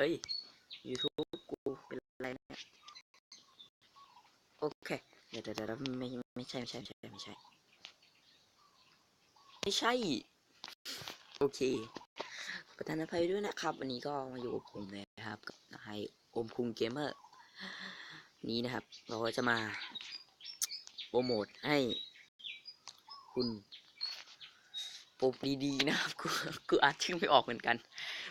เฮ้ย YouTube กูเป็นอะไรเนี่ยโอเคเดี๋ยวเดี๋ยวเดี๋ยวไม่ไม่ใช่ไม่ใช่ไม่ใช่ไม่ใช่ ไม่ใช่ โอเค ประธานอภัยด้วยนะครับ วันนี้ก็มาอยู่กับผมเลยนะครับกับนายอมคุงเกมเมอร์ นี้นะครับ เราก็จะมาโปรโมทให้คุณ โปรดีๆนะครับกูกูอ่านชื่อไม่ออกเหมือนกัน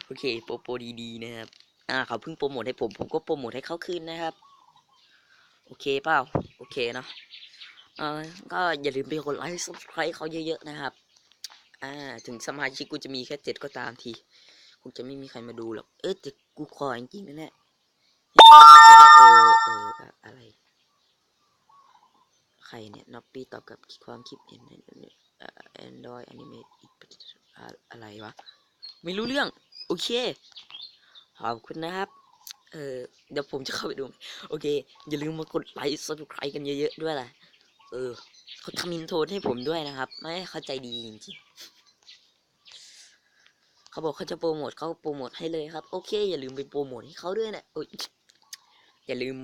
โอเคโปรโปรดีๆนะครับอ่าเขาเพิ่งโปรโมทให้ผม ผมก็โปรโมทให้เขาคืนนะครับ โอเคเปล่าโอเคเนาะเออก็อย่าลืมไปกดไลค์ subscribe เขาเยอะๆนะครับ อ่า ถึงสมาชิกกูจะมีแค่เจ็ดก็ตามทีคงจะไม่มีใครมาดูหรอก เออแต่กูขอจริงๆนะเนี่ยเออเอออะไร ใครเนี่ยน็อปปี้ตอบกับความคิดเห็นในแอนดรอย อนิเมตอะไรวะ ไม่รู้เรื่อง โอเค ขอบคุณนะครับ เออเดี๋ยวผมจะเข้าไปดู โอเค อย่าลืมมากดไลค์ subscribe กันเยอะๆด้วยล่ะ เออเขาทำอินโทรให้ผมด้วยนะครับ ไม่เข้าใจดีจริงๆเขาบอกเขาจะโปรโมทเขาโปรโมทให้เลยครับ โอเค อย่าลืมไปโปรโมทให้เขาด้วยนะโอ้ยอย่าลืม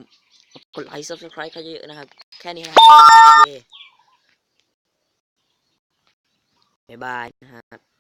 กดไลค์ subscribe เขาเยอะๆนะครับ แค่นี้นะครับเย้ บ๊ายบายนะครับ